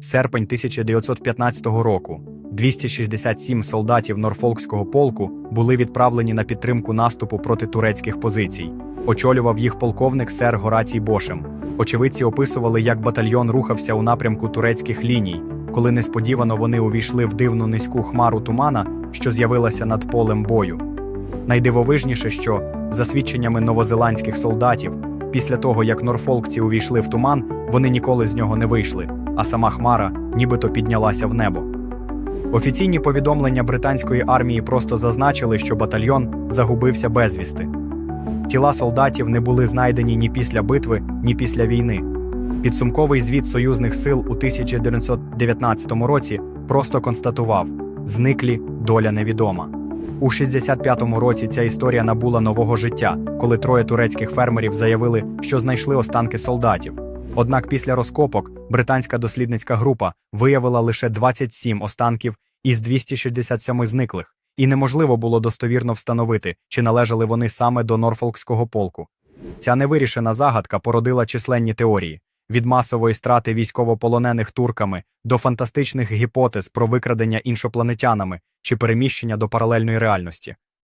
Серпень 1915 року 267 солдатів Норфолкського полку були відправлені на підтримку наступу проти турецьких позицій. Очолював їх полковник сер Горацій Бошем. Очевидці описували, як батальйон рухався у напрямку турецьких ліній, коли несподівано вони увійшли в дивну низьку хмару тумана, що з'явилася над полем бою. Найдивовижніше, що, за свідченнями новозеландських солдатів, після того як норфолкці увійшли в туман, вони ніколи з нього не вийшли, а сама хмара нібито піднялася в небо. Офіційні повідомлення британської армії просто зазначили, що батальйон загубився безвісти. Тіла солдатів не були знайдені ні після битви, ні після війни. Підсумковий звіт союзних сил у 1919 році просто констатував: зниклі доля невідома. У 65-му році ця історія набула нового життя, коли троє турецьких фермерів заявили, що знайшли останки солдатів. Однак після розкопок британська дослідницька група виявила лише 27 останків із 267 зниклих, і неможливо було достовірно встановити, чи належали вони саме до Норфолкського полку. Ця невирішена загадка породила численні теорії від масової страти військовополонених турками до фантастичних гіпотез про викрадення іншопланетянами чи переміщення до паралельної реальності.